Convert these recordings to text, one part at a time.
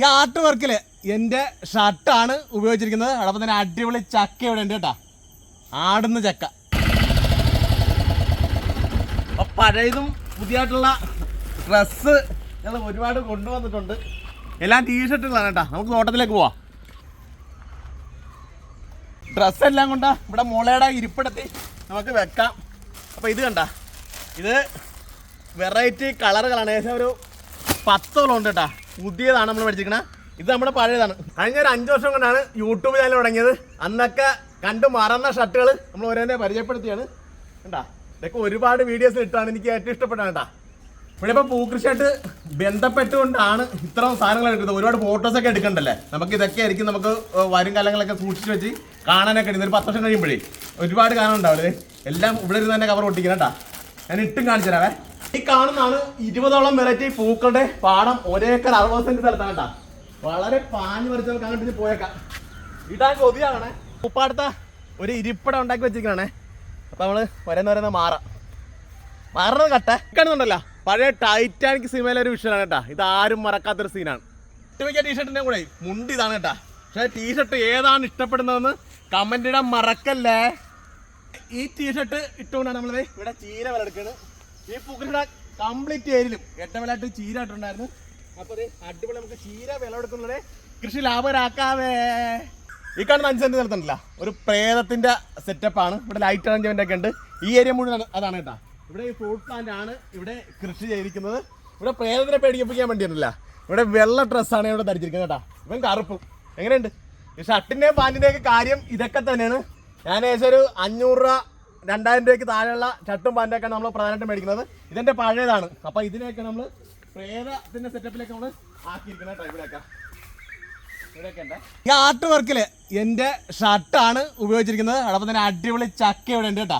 ഈ ആർട്ട് വർക്കിൽ എന്റെ ഷർട്ടാണ് ഉപയോഗിച്ചിരിക്കുന്നത്. അതോടൊപ്പം തന്നെ അടിപൊളി ചക്ക ഇവിടെ ഉണ്ട് കേട്ടാ. ആടുന്ന ചക്ക. പഴയതും പുതിയതായിട്ടുള്ള ഡ്രസ്സ് ഞങ്ങൾ ഒരുപാട് കൊണ്ടുവന്നിട്ടുണ്ട്. എല്ലാം ടീഷർട്ടുകളാണ് കേട്ടാ. നമുക്ക് തോട്ടത്തിലേക്ക് പോവാം. ഡ്രസ്സ് എല്ലാം കൊണ്ടാ ഇവിടെ മുളയുടെ ഇരിപ്പിടത്തി നമുക്ക് വെക്കാം. അപ്പോൾ ഇത് കണ്ട. ഇത് വെറൈറ്റി കളറുകളാണ് ഏകദേശം ഒരു പത്തോളം ഉണ്ട് കേട്ടാ. പുതിയതാണ് നമ്മൾ മേടിച്ചിരിക്കണത് ഇത് നമ്മുടെ പഴയതാണ്. കഴിഞ്ഞ ഒരു അഞ്ച് വർഷം കൊണ്ടാണ് യൂട്യൂബ് ചാനൽ തുടങ്ങിയത്. അന്നൊക്കെ കണ്ടു മറന്ന ഷർട്ടുകൾ നമ്മൾ ഓരോന്നെ പരിചയപ്പെടുത്തിയാണ്. കണ്ടാ? ഇതൊക്കെ ഒരുപാട് വീഡിയോസ് ഇട്ടാണ് എനിക്ക് ഏറ്റവും ഇഷ്ടപ്പെട്ടാണ് കേട്ടാ ഇവിടെ ഇപ്പൊ പൂക്കൃഷിയായിട്ട് ബന്ധപ്പെട്ടുകൊണ്ടാണ് ഇത്രയും സാധനങ്ങൾ എടുക്കുന്നത്. ഒരുപാട് ഫോട്ടോസൊക്കെ എടുക്കണ്ടല്ലേ? നമുക്ക് ഇതൊക്കെ ആയിരിക്കും നമുക്ക് വരും കാലങ്ങളൊക്കെ സൂക്ഷിച്ച് വെച്ച് കാണാനൊക്കെ ഒരു പത്ത് വർഷം കഴിയുമ്പോഴേ ഒരുപാട് കാണാൻ ഉണ്ടാവില്ലേ എല്ലാം ഇവിടെ ഇരുന്ന് തന്നെ കവർ ഒട്ടിക്കണം കേട്ടാ ഞാൻ ഇട്ടും കാണിച്ചു തരാവേ. ഈ കാണുന്നതാണ് ഇരുപതോളം വെറൈറ്റി പൂക്കളുടെ പാടം. ഒരേക്കർ അറുപത് സെന്റ് സ്ഥലത്താണ് വളരെ പാഞ്ഞു പറിച്ച് നമുക്ക് അങ്ങോട്ട് പോയേക്കാം. ഇടാൻ കൊതിയാകണേ ഉപ്പാടുത്ത ഒരു ഇരിപ്പിടം ഉണ്ടാക്കി വെച്ചിരിക്കണേ. അപ്പൊ നമ്മൾ വരുന്ന വരുന്ന മാറാം. മാറണത് കട്ട. കാണുന്നുണ്ടല്ലോ പഴയ ടൈറ്റാനിക് സിനിമയിലെ ഒരു വിഷയമാണ് കേട്ടാ. ഇത് ആരും മറക്കാത്തൊരു സീനാണ് ഒട്ടുമിക്ക ടീഷർട്ടിന്റെ കൂടെ മുണ്ട് ഇതാണ് കേട്ടാ. പക്ഷേ ടീഷർട്ട് ഏതാണ് ഇഷ്ടപ്പെടുന്നതെന്ന് കമന്റ് ഇടാൻ മറക്കല്ലേ? ഈ ടീഷർട്ട് ഇട്ടുകൊണ്ടാണ് നമ്മൾ ഇവിടെ ചീര വിളെടുക്കുന്നത് ഈ പൂക്കളുടെ കംപ്ലീറ്റ് ഏരിയയിലും എട്ടവലായിട്ട് ചീര ഇട്ടുണ്ടായിരുന്നു അപ്പൊ ദേ അടിപൊളി നമുക്ക് ചീര വിളവെടുക്കുന്നത് കൃഷി ലാഭകരാക്കാവേ. ഈ കാണുന്ന അഞ്ച് സ്ഥലത്തുണ്ടല്ല ഒരു പ്രേതത്തിന്റെ സെറ്റപ്പ് ആണ്. ഇവിടെ ലൈറ്റ് അറേഞ്ച്മെന്റ് ഒക്കെ ഉണ്ട്. ഈ ഏരിയ മുഴുവൻ അതാണ് കേട്ടാ. ഇവിടെ ഈ ഫ്രൂട്ട് പ്ലാന്റ് ആണ് ഇവിടെ കൃഷി ചെയ്തിരിക്കുന്നത്. ഇവിടെ പ്രേതത്തിനെ പേടിപ്പിക്കാൻ വേണ്ടിയിട്ടില്ല ഇവിടെ വെള്ള ഡ്രസ്സാണ് ഇവിടെ ധരിച്ചിരിക്കുന്നത് കേട്ടാ. ഇവൻ കറുപ്പും. എങ്ങനെയുണ്ട്? പാന്റിന്റെയും ഒക്കെ കാര്യം ഇതൊക്കെ തന്നെയാണ്. ഞാൻ ഏകദേശം ഒരു അഞ്ഞൂറ് രൂപ രണ്ടായിരം രൂപയ്ക്ക് താഴെയുള്ള ഷർട്ടും പാന്റൊക്കെയാണ് നമ്മൾ പ്രധാനമായിട്ടും മേടിക്കുന്നത്. ഇതിന്റെ പഴയതാണ്. അപ്പൊ ഇതിനെയൊക്കെ നമ്മൾ പ്രേതത്തിന്റെ സെറ്റപ്പിലേക്ക് നമ്മൾ ആക്കിയിരിക്കുന്നത് കേട്ടോ ഇവിടെയൊക്കെ ഈ ആർട്ട് വർക്കിൽ എന്റെ ഷർട്ടാണ് ഉപയോഗിച്ചിരിക്കുന്നത്. അതോടൊപ്പം തന്നെ അടിപൊളി ചക്ക ഇവിടെ ഉണ്ട് കേട്ടാ.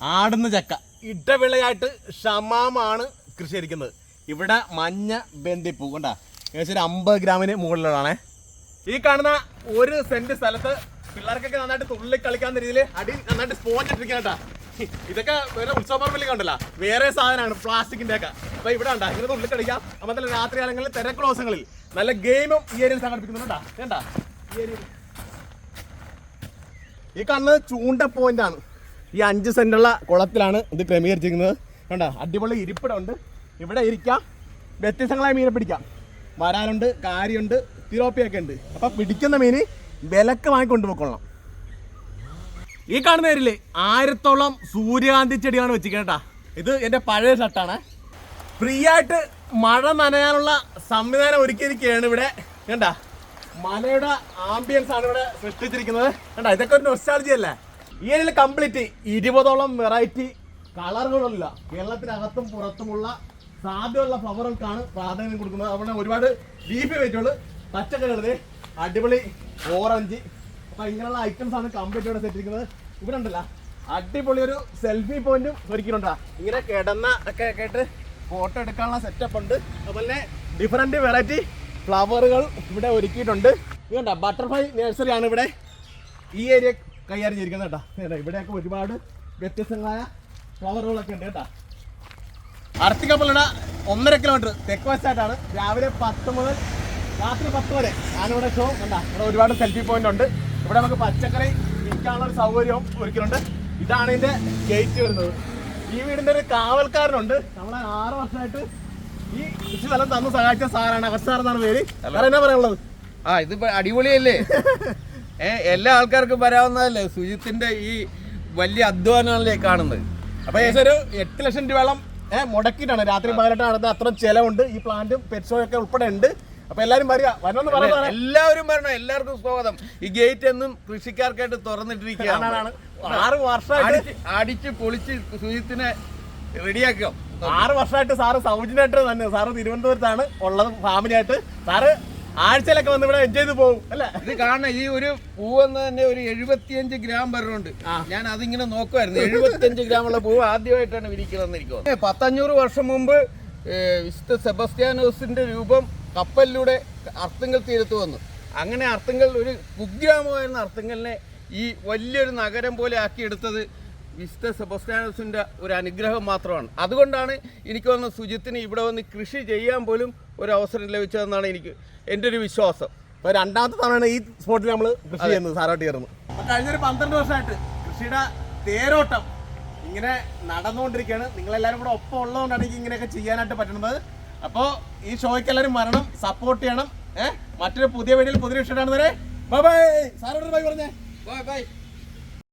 ആടുന്ന ചക്ക. ഇടവിളയായിട്ട് ഷമാമാണ് കൃഷി ചെയ്തിരിക്കുന്നത്. ഇവിടെ മഞ്ഞ ബന്ദിപ്പൂ കണ്ടാ? ഏകദേശം ഒരു അമ്പത് ഗ്രാമിന് മുകളിലുള്ളതാണേ. ഈ കാണുന്ന ഒരു സെന്റ് സ്ഥലത്ത് പിള്ളേർക്കൊക്കെ നന്നായിട്ട് തുള്ളി കളിക്കാവുന്ന രീതിയിൽ അടി നന്നായിട്ട് സ്പോഞ്ച് ഇട്ടിരിക്കുന്ന കേട്ടാ. ഇതൊക്കെ വേറെ ഉത്സവ കണ്ടല്ല. വേറെ സാധനമാണ് പ്ലാസ്റ്റിക്കിന്റെ ഒക്കെ. അപ്പൊ ഇവിടെ ഉണ്ടാ ഇങ്ങനെ തുള്ളി കളിക്കാം. അപ്പൊ തന്നെ രാത്രി കാലങ്ങളിൽ തിരക്കുള്ള ദിവസങ്ങളിൽ നല്ല ഗെയിമും ഈ ഏരിയയിൽ സംഘടിപ്പിക്കുന്നുണ്ടാ കേട്ടാ. ഈ ഏരിയയിൽ ഈ കാണുന്നത് ചൂണ്ട പോയിന്റ് ആണ്. ഈ അഞ്ച് സെന്റുള്ള കുളത്തിലാണ് ഇത് ക്രമീകരിച്ചിരിക്കുന്നത്. കണ്ട അടിപൊളി ഇരിപ്പിടമുണ്ട് ഇവിടെ ഇരിക്കാം. വ്യത്യസ്തങ്ങളായ മീനെ പിടിക്കാം. വരാനുണ്ട് കാരിയുണ്ട് തിരോപ്പിയൊക്കെ ഉണ്ട്. അപ്പൊ പിടിക്കുന്ന മീന് വിലക്ക് വാങ്ങിക്കൊണ്ട് കൊണ്ടുപോയിക്കൊള്ളണം. ഈ കാണുന്ന പേരിൽ ആയിരത്തോളം സൂര്യകാന്തി ചെടിയാണ് വെച്ചിരിക്കുന്നത് കേട്ടാ ഇത് എന്റെ പഴയ ഷർട്ടാണ് ഫ്രീ ആയിട്ട് മഴ നനയാനുള്ള സംവിധാനം ഒരുക്കിയിരിക്കുകയാണ് ഇവിടെ. കണ്ടാ? മലയുടെ ആംബിയൻസ് ആണ് ഇവിടെ സൃഷ്ടിച്ചിരിക്കുന്നത്. കണ്ടാ? ഇതൊക്കെ ഒരു നൊസ്റ്റാളജി അല്ലേ? ഈ ഏരിയയിൽ കംപ്ലീറ്റ് ഇരുപതോളം വെറൈറ്റി കളറുകളില്ല കേരളത്തിനകത്തും പുറത്തുമുള്ള സാധ്യമുള്ള ഫ്ലവറുകൾക്കാണ് പ്രാധാന്യം കൊടുക്കുന്നത്. അതുപോലെ ഒരുപാട് ലീഫി വെയിറ്റുകൾ പച്ചക്കറികൾ അടിപൊളി ഓറഞ്ച്. അപ്പൊ ഇങ്ങനെയുള്ള ഐറ്റംസ് ആണ് കംപ്ലീറ്റ് ഇവിടെ സെറ്റ് ചെയ്യുന്നത് ഇവിടെ ഉണ്ടല്ല. അടിപൊളി ഒരു സെൽഫി പോയിന്റും ഒരുക്കിയിട്ടുണ്ടാ. ഇങ്ങനെ കിടന്ന ഒക്കെ കേട്ട് ഫോട്ടോ എടുക്കാനുള്ള സെറ്റപ്പ് ഉണ്ട്. അതുപോലെ ഡിഫറെന്റ് വെറൈറ്റി ഫ്ലവറുകൾ ഇവിടെ ഒരുക്കിയിട്ടുണ്ട്. ഇതുണ്ട ബട്ടർഫ്ലൈ നഴ്സറി ആണ് ഇവിടെ ഈ ഏരിയ കൈകാര്യം ചെയ്തിരിക്കുന്നത് കേട്ടോ. ഇവിടെയൊക്കെ ഒരുപാട് വ്യത്യസ്തങ്ങളായ ഫ്ലവറുകളൊക്കെ ഉണ്ട് കേട്ടോ. അർത്തിക്കപ്പള്ളിയുടെ ഒന്നര കിലോമീറ്റർ തെക്ക് വശത്തായിട്ടാണ്. രാവിലെ പത്ത് മുതൽ രാത്രി പത്ത് വരെ. ഞാനിവിടെ ഷോ കണ്ട? ഇവിടെ ഒരുപാട് സെൽഫി പോയിന്റ് ഉണ്ട്. ഇവിടെ നമുക്ക് പച്ചക്കറി വിൽക്കാനുള്ള ഒരു സൗകര്യവും ഒരുക്കുന്നുണ്ട് ഇതാണ് ഇതിന്റെ ഗേറ്റ് വരുന്നത്. ഈ വീടിന്റെ ഒരു കാവൽക്കാരനുണ്ട്. നമ്മളെ ആറ് വർഷമായിട്ട് ഈ കൃഷി സ്ഥലം തന്ന് സഹായിച്ച സാറാണ്. സാർ എന്നാണ് പേര്. എന്നാ പറയാനുള്ളത്? ആ ഇത് അടിപൊളിയല്ലേ? ഏ എല്ലാ ആൾക്കാർക്കും വരാവുന്നതല്ലേ? സുജിത്തിന്റെ ഈ വലിയ അധ്വാനമല്ലേ കാണുന്നത്. അപ്പൊ ഏകദേശം ഒരു എട്ട് ലക്ഷം രൂപയോളം ഏഹ് മുടക്കിയിട്ടാണ്. രാത്രി പകലട്ട് നടന്ന അത്ര ചിലവുണ്ട്. ഈ പ്ലാന്റും പെറ്റ്സോയൊക്കെ ഉൾപ്പെടെ ഉണ്ട്. അപ്പൊ എല്ലാരും വരിക. വരണമെന്ന് പറയുന്നത് എല്ലാവരും വരണം. എല്ലാവർക്കും സ്വാഗതം. ഈ ഗേറ്റ് എന്നും കൃഷിക്കാർക്കായിട്ട് തുറന്നിട്ടിരിക്കുകയാണ് ആറ് വർഷമായിട്ട് അടിച്ച് പൊളിച്ച് സുജിത്തിനെ റെഡിയാക്കാം ആറ് വർഷമായിട്ട് സാറ് സൗജന്യമായിട്ട് തന്നെ. സാറ് തിരുവനന്തപുരത്താണ് ഉള്ളത് ഫാമിലി ആയിട്ട് സാറ് ആഴ്ചയിലൊക്കെ വന്ന് ഇവിടെ എൻജോയ് ചെയ്ത് പോകും അല്ലേ? ഇത് കാണണ ഈ ഒരു പൂവെന്ന് തന്നെ ഒരു എഴുപത്തിയഞ്ച് ഗ്രാം വരണുണ്ട്. ഞാൻ അതിങ്ങനെ നോക്കുമായിരുന്നു എഴുപത്തിയഞ്ച് ഉള്ള പൂവ് ആദ്യമായിട്ടാണ് വിരിക്കണമെന്നിരിക്കുന്നത് പത്തഞ്ഞൂറ് വർഷം മുമ്പ് വിശുദ്ധ സെബസ്ത്യാനോസിന്റെ രൂപം കപ്പലിലൂടെ അർത്തുങ്കൽ തീരത്ത് വന്നു. അങ്ങനെ അർത്തുങ്കൽ ഒരു കുഗ്രാമമായിരുന്ന അർത്തുങ്കലിനെ ഈ വലിയൊരു നഗരം പോലെ ആക്കിയെടുത്തത് വിശുദ്ധ സെബസ്റ്റാനസിന്റെ ഒരു അനുഗ്രഹം മാത്രമാണ്. അതുകൊണ്ടാണ് എനിക്ക് വന്ന സുജിത്തിന് ഇവിടെ വന്ന് കൃഷി ചെയ്യാൻ പോലും ഒരു അവസരം ലഭിച്ചതെന്നാണ് എനിക്ക് എന്റെ ഒരു വിശ്വാസം. ഇപ്പോൾ രണ്ടാമത്തെ തവണയാണ് ഈ സ്പോട്ടിൽ നമ്മൾ കൃഷി ചെയ്യുന്നത് സാറായിട്ട് ചേർന്ന് അപ്പോൾ കഴിഞ്ഞൊരു പന്ത്രണ്ട് വർഷമായിട്ട് കൃഷിയുടെ തേരോട്ടം ഇങ്ങനെ നടന്നുകൊണ്ടിരിക്കുകയാണ്. നിങ്ങളെല്ലാവരും കൂടെ ഒപ്പം ഉള്ളതുകൊണ്ടാണ് എനിക്ക് ഇങ്ങനെയൊക്കെ ചെയ്യാനായിട്ട് പറ്റുന്നത്. അപ്പോൾ ഈ ഷോയ്ക്ക് എല്ലാവരും മരണം സപ്പോർട്ട് ചെയ്യണം ഏഹ് മറ്റൊരു പുതിയ വീഡിയോയിൽ പുതിയ വിഷയമാണ് ബൈ ബൈ സാറോട് ബൈ പറഞ്ഞേ. Bye bye